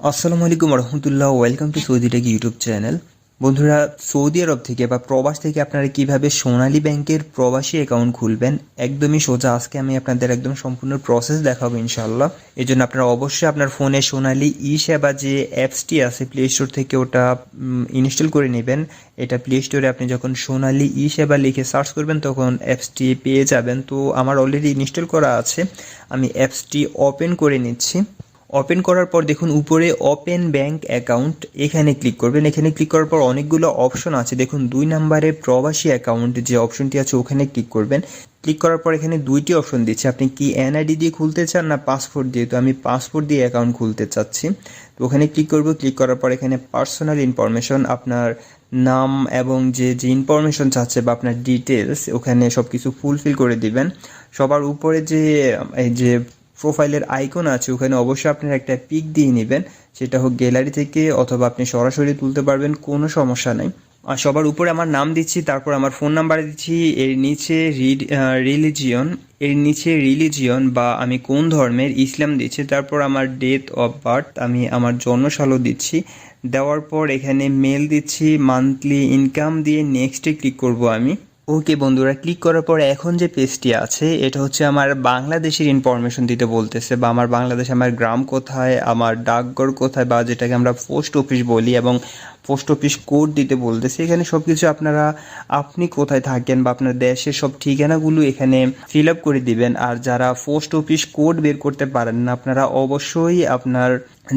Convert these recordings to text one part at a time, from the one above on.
আসসালামু আলাইকুম রহমতুল্লাহ welcome to Saudi tech YouTube channel. বন্ধুরা, সৌদি আরব থেকে বা প্রবাস থেকে আপনারা কীভাবে সোনালী ব্যাংকের প্রবাসী অ্যাকাউন্ট খুলবেন, একদমই সোজা। আজকে আমি আপনাদের একদম সম্পূর্ণ প্রসেস দেখাবো ইনশাল্লাহ এই জন্য আপনারা অবশ্যই আপনার ফোনে সোনালী ই সেবা যে অ্যাপসটি আছে প্লে স্টোর থেকে ওটা ইনস্টল করে নেবেন। এটা প্লে স্টোরে আপনি যখন সোনালী ই সেবা লিখে সার্চ করবেন, তখন অ্যাপসটি পেয়ে যাবেন। তো আমার অলরেডি ইনস্টল করা আছে। আমি অ্যাপসটি ওপেন করে নিচ্ছি। ওপেন করার পর দেখুন উপরে ওপেন ব্যাংক অ্যাকাউন্ট এখানে ক্লিক করবেন। এখানে ক্লিক করার পর অনেকগুলো অপশন আছে। দেখুন দুই নম্বরে প্রবাসী অ্যাকাউন্ট যে অপশনটি আছে, ওখানে ক্লিক করবেন। ক্লিক করার পর এখানে দুইটি অপশন দিচ্ছে। আপনি কি এনআইডি দিয়ে খুলতে চান না পাসপোর্ট দিয়ে? তো আমি পাসপোর্ট দিয়ে অ্যাকাউন্ট খুলতে চাচ্ছি। তো ওখানে ক্লিক করব। ক্লিক করার পর এখানে পার্সোনাল ইনফরমেশন আপনার নাম এবং যে যে ইনফরমেশন চাচ্ছে বা আপনার ডিটেলস ওখানে সব কিছু ফুলফিল করে দিবেন। সবার উপরে যে, এই যে প্রোফাইলের আইকন আছে, ওখানে অবশ্যই আপনার একটা পিক দিয়ে নেবেন। সেটা হোক গ্যালারি থেকে অথবা আপনি সরাসরি তুলতে পারবেন, কোনো সমস্যা নাই। আর সবার উপরে আমার নাম দিচ্ছি, তারপর আমার ফোন নাম্বার দিচ্ছি, এর নিচে রিলিজিয়ন এর নিচে রিলিজিয়ন বা আমি কোন ধর্মের ইসলাম দিচ্ছি, তারপর আমার ডেট অফ বার্থ আমি আমার জন্মসালও দিচ্ছি। দেওয়ার পর এখানে মেল দিচ্ছি মান্থলি ইনকাম দিয়ে নেক্সটে ক্লিক করব আমি। ওকে বন্ধুরা ক্লিক করার পর এখন যে পেজটি আছে, এটা হচ্ছে আমার বাংলাদেশের ইনফরমেশন দিতে বলতেছে বা আমার বাংলাদেশে, আমার গ্রাম কোথায়, আমার ডাকঘর কোথায় বা যেটাকে আমরা পোস্ট অফিস বলি এবং পোস্ট অফিস কোড দিতে বলতেছে। এখানে সব কিছু আপনারা, আপনি কোথায় থাকেন বা আপনার দেশের সব ঠিকানাগুলো এখানে ফিল আপ করে দিবেন। আর যারা পোস্ট অফিস কোড বের করতে পারেন না, আপনারা অবশ্যই আপনার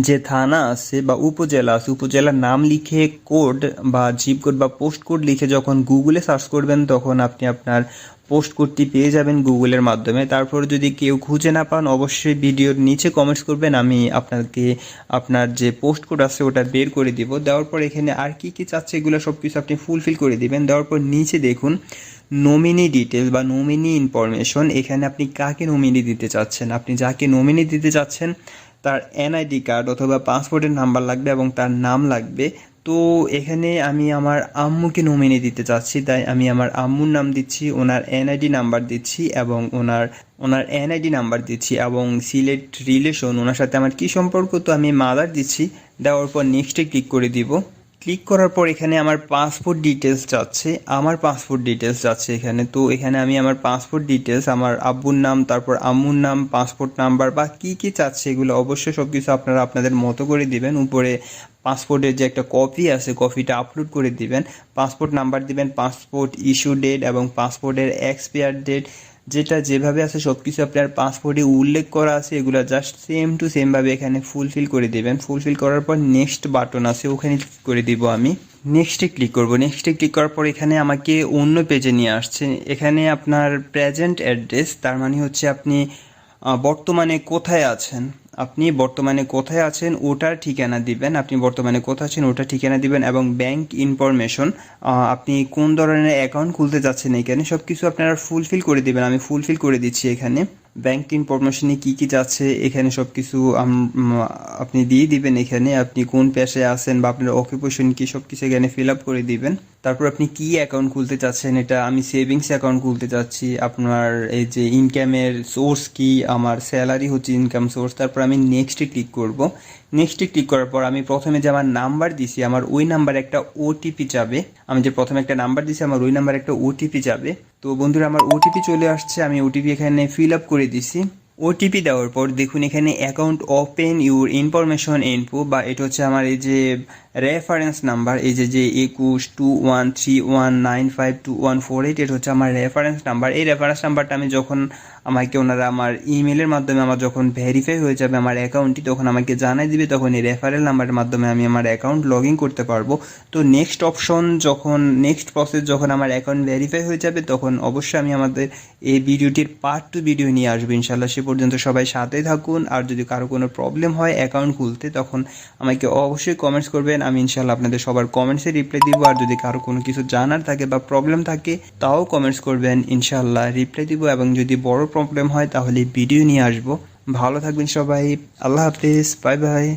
যে থানা আছে বা উপজেলা আছে, উপজেলার নাম লিখে কোড বা জিপ কোড বা পোস্ট কোড লিখে যখন গুগলে সার্চ করবেন, তখন আপনি আপনার পোস্ট কোডটি পেয়ে যাবেন গুগলের মাধ্যমে। তারপর যদি কেউ খুঁজে না পান, অবশ্যই ভিডিওর নিচে কমেন্টস করবেন। আমি আপনাকে আপনার যে পোস্ট কোড আছে, ওটা বের করে দিব। দেওয়ার পর এখানে আর কি কি চাচ্ছে, এগুলো সব কিছু আপনি ফুলফিল করে দিবেন। দেওয়ার পর নিচে দেখুন নমিনি ডিটেলস বা নমিনি ইনফরমেশন এখানে আপনি কাকে নমিনি দিতে চাচ্ছেন? আপনি যাকে নমিনি দিতে চাচ্ছেন তার এনআইডি কার্ড অথবা পাসপোর্টের নাম্বার লাগবে এবং তার নাম লাগবে। তো এখানে আমি আমার আম্মুকে নমিনি দিতে চাচ্ছি, তাই আমি আমার আম্মুর নাম দিচ্ছি, ওনার এনআইডি নাম্বার দিচ্ছি এবং ওনার ওনার এনআইডি নাম্বার দিচ্ছি এবং সিলেট রিলেশন ওনার সাথে আমার কি সম্পর্ক, তো আমি মাদার দিচ্ছি। দেওয়ার পর নেক্সটে ক্লিক করে দিব। ক্লিক করার পর এখানে আমার পাসপোর্ট ডিটেলস যাচ্ছে, আমার পাসপোর্ট ডিটেলস যাচ্ছে এখানে। তো এখানে আমি আমার পাসপোর্ট ডিটেলস আমার আব্বুর নাম, তারপর আম্মুর নাম পাসপোর্ট নাম্বার বা কি কি চাচ্ছে এগুলো অবশ্যই সব কিছু আপনারা আপনাদের মতো করে দিবেন। উপরে পাসপোর্টের যে একটা কপি আছে কপিটা আপলোড করে দিবেন। পাসপোর্ট নাম্বার দিবেন পাসপোর্ট ইস্যু ডেট এবং পাসপোর্টের এক্সপায়ার ডেট যেটা যেভাবে আছে সব কিছু আপনার পাসপোর্টে উল্লেখ করা আছে, এগুলো জাস্ট সেম টু সেমভাবে এখানে ফুলফিল করে দেবেন। ফুলফিল করার পর নেক্সট বাটন আছে, ওখানে ক্লিক করে দিব আমি। নেক্সটে ক্লিক করব। নেক্সটে ক্লিক করার পর এখানে আমাকে অন্য পেজে নিয়ে আসছে। এখানে আপনার প্রেজেন্ট অ্যাড্রেস তার মানে হচ্ছে আপনি বর্তমানে কোথায় আছেন? আপনি বর্তমানে কোথায় আছেন, ওটার ঠিকানা দিবেন। আপনি বর্তমানে কোথায় আছেন, ওটার ঠিকানা দিবেন এবং ব্যাংক ইনফরমেশন আপনি কোন ধরনের অ্যাকাউন্ট খুলতে যাচ্ছেন এখানে সব কিছু আপনারা ফুলফিল করে দিবেন। আমি ফুলফিল করে দিচ্ছি এখানে। ব্যাংক ইনফরমেশনে কি কি যাচ্ছে, এখানে সব কিছু আপনি দিয়ে দিবেন এখানে। আপনি কোন পেশায় আছেন বা আপনার অকুপেশন কি সব কিছু এখানে ফিল আপ করে দিবেন। তারপর আপনি কি অ্যাকাউন্ট খুলতে চাচ্ছেন, এটা আমি সেভিংস অ্যাকাউন্ট খুলতে চাচ্ছি আপনার এই যে ইনকামের সোর্স কি, আমার স্যালারি হচ্ছে ইনকাম সোর্স তারপর আমি নেক্সটে ক্লিক করব। নেক্সটে ক্লিক করার পর আমি প্রথমে যে আমার নাম্বার দিছি, আমার ওই নাম্বার একটা ওটিপি যাবে। আমি যে প্রথমে একটা নাম্বার দিছি, আমার ওই নাম্বার একটা ওটিপি যাবে। তো বন্ধুরা, আমার ওটিপি চলে আসছে, আমি ওটিপি এখানে ফিল আপ করে দিছি। ওটিপি দেওয়ার পর দেখুন এখানে account open your information info বা এটা হচ্ছে আমার এই যে রেফারেন্স নাম্বার এই যে যে একুশ two one three one nine five two one four eight এটা হচ্ছে আমার রেফারেন্স নাম্বার এই রেফারেন্স নাম্বারটা আমি যখন আমাকে ওনারা আমার ইমেলের মাধ্যমে আমার যখন ভেরিফাই হয়ে যাবে আমার অ্যাকাউন্টটি তখন আমাকে জানাই দিবে, তখন এই রেফারেল নাম্বারের মাধ্যমে আমি আমার অ্যাকাউন্ট লগ ইন করতে পারব। তো নেক্সট অপশন যখন নেক্সট প্রসেস যখন আমার অ্যাকাউন্ট ভেরিফাই হয়ে যাবে, তখন অবশ্যই আমি আমাদের এই ভিডিওটির পার্ট টু ভিডিও নিয়ে আসব। ইনশাল্লাহ সে পর্যন্ত সবাই সাথে থাকুন। আর যদি কারও কোনো প্রবলেম হয় অ্যাকাউন্ট খুলতে, তখন আমাকে অবশ্যই কমেন্টস করবেন। আমি ইনশাল্লাহ আপনাদের সবার কমেন্টসে রিপ্লাই দিব। আর যদি কারও কোনো কিছু জানার থাকে বা প্রবলেম থাকে, তাও কমেন্টস করবেন ইনশাল্লাহ রিপ্লাই দিব। এবং যদি বড় প্রবলেম হয়, তাহলে ভিডিও নিয়ে আসব। ভালো থাকবেন সবাই। আল্লাহ হাফিজ। Bye bye